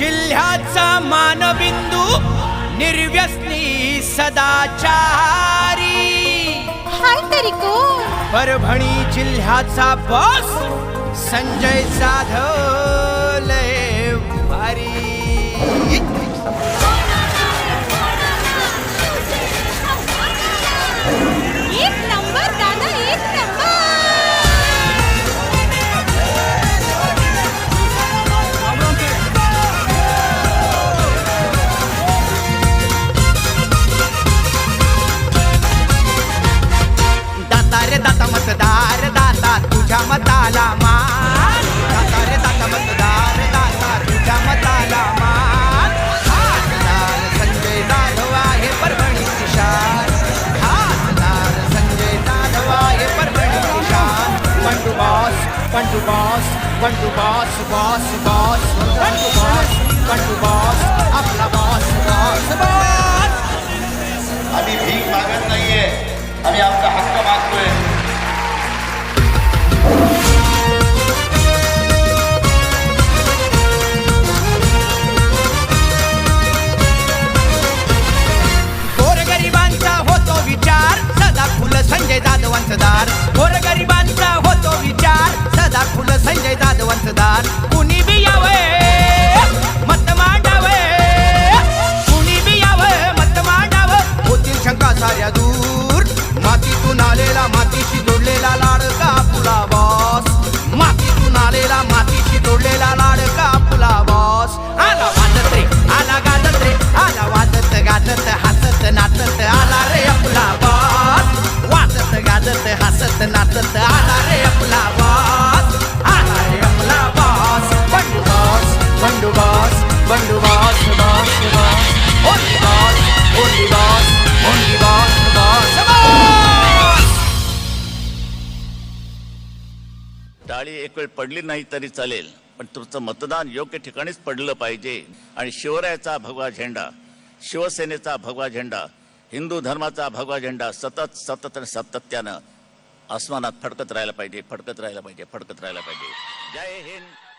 जिल्ह्याचा मानबिंदू निर्व्यसनी सदाचारी. हाय परभणी जिल्ह्याचा boss Sanjay Jadhav. Boss Pandu boss boss boss Pandu boss Pandu नाचत आला रे आपला वास. आला रे आपला वास. Bandu boss Bandu boss Bandu boss boss boss. Only boss only boss only boss boss. Boss! टाळी एक वेळ पडली नाही तरी चालेल पण तुमचं मतदान योग्य ठिकाणीच पडलं पाहिजे. आणि शिवरायाचा भगवा झेंडा शिवसेनेचा भगवा झेंडा हिंदू धर्माचा भगवा झेंडा सतत सतत आणि सातत्यानं आसमानात फडकत राहायला पाहिजे फडकत राहायला पाहिजे फडकत राहायला पाहिजे. जय हिंद.